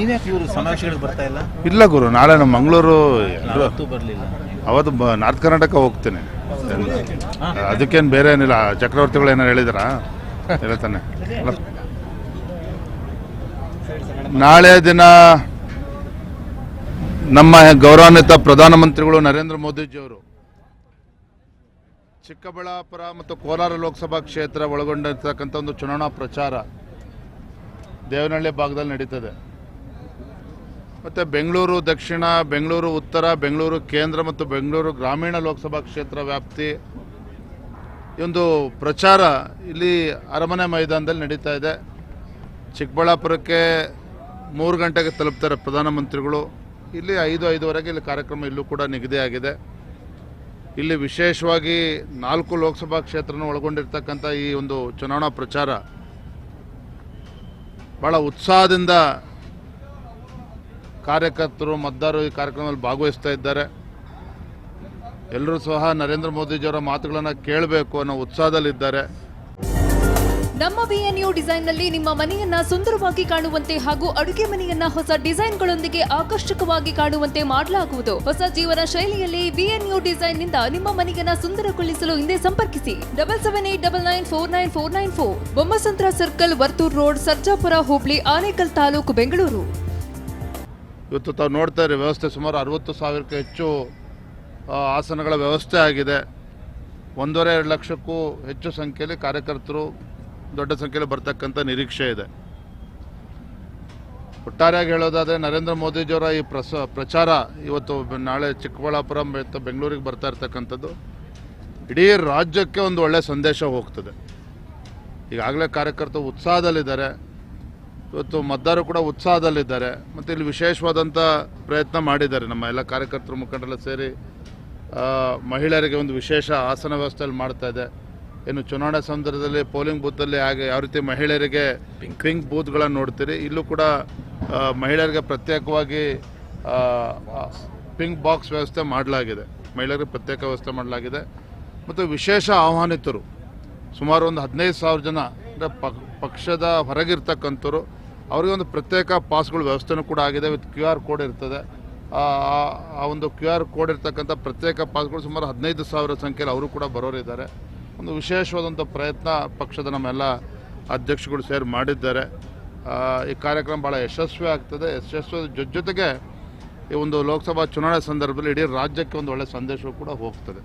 ನೀವ್ಯಾಕೆ ಇವರು ಸಮಾವೇಶಗಳಿಗೆ ಬರ್ತಾ ಇಲ್ಲ? ಇಲ್ಲ ಗುರು ನಾಳೆ ನಮ್ಮ ಮಂಗಳೂರು ಬರಲಿಲ್ಲ. ಅವತ್ತು ಬ- ನಾರ್ತ್ ಕರ್ನಾಟಕ ಹೋಗ್ತೇನೆ. ಅದಕ್ಕೇನು ಬೇರೆ ಏನಿಲ್ಲ ಚಕ್ರವರ್ತಿಗಳು ಏನಾರು ಹೇಳಿದಾರಾ? ಇಲ್ಲ ತಾನೆ. ಅಲ್ಲ. ನಾಳೆ ದಿನ ನಮ್ಮ ಗೌರವಾನ್ವಿತ ಪ್ರಧಾನಮಂತ್ರಿಗಳು ನರೇಂದ್ರ ಮೋದಿಜಿಯವರು ಚಿಕ್ಕಬಳ್ಳಾಪುರ ಮತ್ತು ಕೋಲಾರ ಲೋಕಸಭಾ ಕ್ಷೇತ್ರ ಒಳಗೊಂಡಿರ್ತಕ್ಕಂಥ ಒಂದು ಚುನಾವಣಾ ಪ್ರಚಾರ ದೇವನಹಳ್ಳಿ ಭಾಗದಲ್ಲಿ ನಡೀತದೆ. ಮತ್ತು ಬೆಂಗಳೂರು ದಕ್ಷಿಣ, ಬೆಂಗಳೂರು ಉತ್ತರ, ಬೆಂಗಳೂರು ಕೇಂದ್ರ ಮತ್ತು ಬೆಂಗಳೂರು ಗ್ರಾಮೀಣ ಲೋಕಸಭಾ ಕ್ಷೇತ್ರ ವ್ಯಾಪ್ತಿ ಒಂದು ಪ್ರಚಾರ ಇಲ್ಲಿ ಅರಮನೆ ಮೈದಾನದಲ್ಲಿ ನಡೀತಾ ಇದೆ. ಚಿಕ್ಕಬಳ್ಳಾಪುರಕ್ಕೆ ಮೂರು ಗಂಟೆಗೆ ತಲುಪ್ತಾರೆ ಪ್ರಧಾನಮಂತ್ರಿಗಳು. ಇಲ್ಲಿ ಐದು, ಐದುವರೆಗೆ ಇಲ್ಲಿ ಕಾರ್ಯಕ್ರಮ ಇಲ್ಲೂ ಕೂಡ ನಿಗದಿಯಾಗಿದೆ ಇಲ್ಲಿ ವಿಶೇಷವಾಗಿ ನಾಲ್ಕು ಲೋಕಸಭಾ ಕ್ಷೇತ್ರನ ಒಳಗೊಂಡಿರ್ತಕ್ಕಂಥ ಈ ಒಂದು ಚುನಾವಣಾ ಪ್ರಚಾರ ಭಾಳ ಉತ್ಸಾಹದಿಂದ ಕಾರ್ಯಕರ್ತರು, ಮತದಾರರು ಈ ಕಾರ್ಯಕ್ರಮದಲ್ಲಿ ಭಾಗವಹಿಸ್ತಾ ಇದ್ದಾರೆ. ಎಲ್ಲರೂ ಸಹ ನರೇಂದ್ರ ಮೋದಿಜಿಯವರ ಮಾತುಗಳನ್ನು ಕೇಳಬೇಕು ಅನ್ನೋ ಉತ್ಸಾಹದಲ್ಲಿದ್ದಾರೆ. ನಮ್ಮ ಬಿಎನ್ಯು ಡಿಸೈನ್ನಲ್ಲಿ ನಿಮ್ಮ ಮನೆಯನ್ನ ಸುಂದರವಾಗಿ ಕಾಣುವಂತೆ ಹಾಗೂ ಅಡುಗೆ ಮನೆಯನ್ನ ಹೊಸ ಡಿಸೈನ್ಗಳೊಂದಿಗೆ ಆಕರ್ಷಕವಾಗಿ ಕಾಣುವಂತೆ ಮಾಡಲಾಗುವುದು. ಹೊಸ ಜೀವನ ಶೈಲಿಯಲ್ಲಿ ಬಿಎನ್ಯು ಡಿಸೈನ್ನಿಂದ ನಿಮ್ಮ ಮನೆಯನ್ನ ಸುಂದರಗೊಳಿಸಲು ಹಿಂದೆ ಸಂಪರ್ಕಿಸಿ. Double seven eight double nine four nine four nine four. Bommasandra circle, Varthur road, Sarjapura, Hubli, Anekal taluk, Bengaluru. ಇವತ್ತು ತಾವು ನೋಡ್ತಾ ಇರಿ ವ್ಯವಸ್ಥೆ ಸುಮಾರು ಅರವತ್ತು ಸಾವಿರಕ್ಕೆ ಹೆಚ್ಚು ಆಸನಗಳ ವ್ಯವಸ್ಥೆ ಆಗಿದೆ. ಒಂದೂವರೆ ಎರಡು ಲಕ್ಷಕ್ಕೂ ಹೆಚ್ಚು ಸಂಖ್ಯೆಯಲ್ಲಿ ಕಾರ್ಯಕರ್ತರು ದೊಡ್ಡ ಸಂಖ್ಯೆಯಲ್ಲಿ ಬರ್ತಕ್ಕಂಥ ನಿರೀಕ್ಷೆ ಇದೆ. ಒಟ್ಟಾರೆಯಾಗಿ ಹೇಳೋದಾದರೆ ನರೇಂದ್ರ ಮೋದಿಜಿಯವರ ಈ ಪ್ರಸ, ಪ್ರಚಾರ ಇವತ್ತು ನಾಳೆ ಚಿಕ್ಕಬಳ್ಳಾಪುರ ಮತ್ತು ಬೆಂಗಳೂರಿಗೆ ಬರ್ತಾ ಇರ್ತಕ್ಕಂಥದ್ದು ಇಡೀ ರಾಜ್ಯಕ್ಕೆ ಒಂದು ಒಳ್ಳೆಯ ಸಂದೇಶ ಹೋಗ್ತದೆ. ಈಗಾಗಲೇ ಕಾರ್ಯಕರ್ತರು ಉತ್ಸಾಹದಲ್ಲಿದ್ದಾರೆ. ಇವತ್ತು ಮತದಾರರು ಕೂಡ ಉತ್ಸಾಹದಲ್ಲಿದ್ದಾರೆ. ಮತ್ತು ಇಲ್ಲಿ ವಿಶೇಷವಾದಂಥ ಪ್ರಯತ್ನ ಮಾಡಿದ್ದಾರೆ ನಮ್ಮ ಎಲ್ಲ ಕಾರ್ಯಕರ್ತರು ಮುಖಂಡರೆಲ್ಲ ಸೇರಿ. ಮಹಿಳೆಯರಿಗೆ ಒಂದು ವಿಶೇಷ ಆಸನ ವ್ಯವಸ್ಥೆಯಲ್ಲಿ ಮಾಡ್ತಾ ಇದೆ. ಇನ್ನು ಚುನಾವಣಾ ಸಂದರ್ಭದಲ್ಲಿ ಪೋಲಿಂಗ್ ಬೂತಲ್ಲಿ ಹಾಗೆ ಯಾವ ರೀತಿ ಮಹಿಳೆಯರಿಗೆ ಪಿಂಕ್ ಬೂತ್ಗಳನ್ನು ನೋಡ್ತೀರಿ. ಇಲ್ಲೂ ಕೂಡ ಮಹಿಳೆಯರಿಗೆ ಪ್ರತ್ಯೇಕವಾಗಿ ಪಿಂಕ್ ಬಾಕ್ಸ್ ವ್ಯವಸ್ಥೆ ಮಾಡಲಾಗಿದೆ. ಮಹಿಳೆಯರಿಗೆ ಪ್ರತ್ಯೇಕ ವ್ಯವಸ್ಥೆ ಮಾಡಲಾಗಿದೆ. ಮತ್ತು ವಿಶೇಷ ಆಹ್ವಾನಿತರು. ಸುಮಾರು ಒಂದು ಹದಿನೈದು ಸಾವಿರ ಜನ ಅಂದರೆ ಪಕ್ಷದ ಹೊರಗಿರ್ತಕ್ಕಂಥವ್ರು ಅವರಿಗೆ ಒಂದು ಪ್ರತ್ಯೇಕ ಪಾಸ್ಗಳ ವ್ಯವಸ್ಥೆನೂ ಕೂಡ ಆಗಿದೆ ವಿತ್ ಕ್ಯೂ ಆರ್ ಕೋಡ್ ಇರ್ತದೆ. ಆ ಒಂದು ಕ್ಯೂ ಆರ್ ಕೋಡ್ ಇರ್ತಕ್ಕಂಥ ಪ್ರತ್ಯೇಕ ಪಾಸ್ಗಳು ಸುಮಾರು ಹದಿನೈದು ಸಾವಿರ ಸಂಖ್ಯೆಯಲ್ಲಿ ಅವರು ಕೂಡ ಬರೋರಿದ್ದಾರೆ. ಒಂದು ವಿಶೇಷವಾದಂಥ ಪ್ರಯತ್ನ ಪಕ್ಷದ ನಮ್ಮೆಲ್ಲ ಅಧ್ಯಕ್ಷಗಳು ಸೇರಿ ಮಾಡಿದ್ದಾರೆ. ಈ ಕಾರ್ಯಕ್ರಮ ಭಾಳ ಯಶಸ್ವಿ ಆಗ್ತದೆ. ಯಶಸ್ವಿ ಜೊತೆ ಜೊತೆಗೆ ಈ ಒಂದು ಲೋಕಸಭಾ ಚುನಾವಣೆ ಸಂದರ್ಭದಲ್ಲಿ ಇಡೀ ರಾಜ್ಯಕ್ಕೆ ಒಂದು ಒಳ್ಳೆಯ ಸಂದೇಶವೂ ಕೂಡ ಹೋಗ್ತದೆ.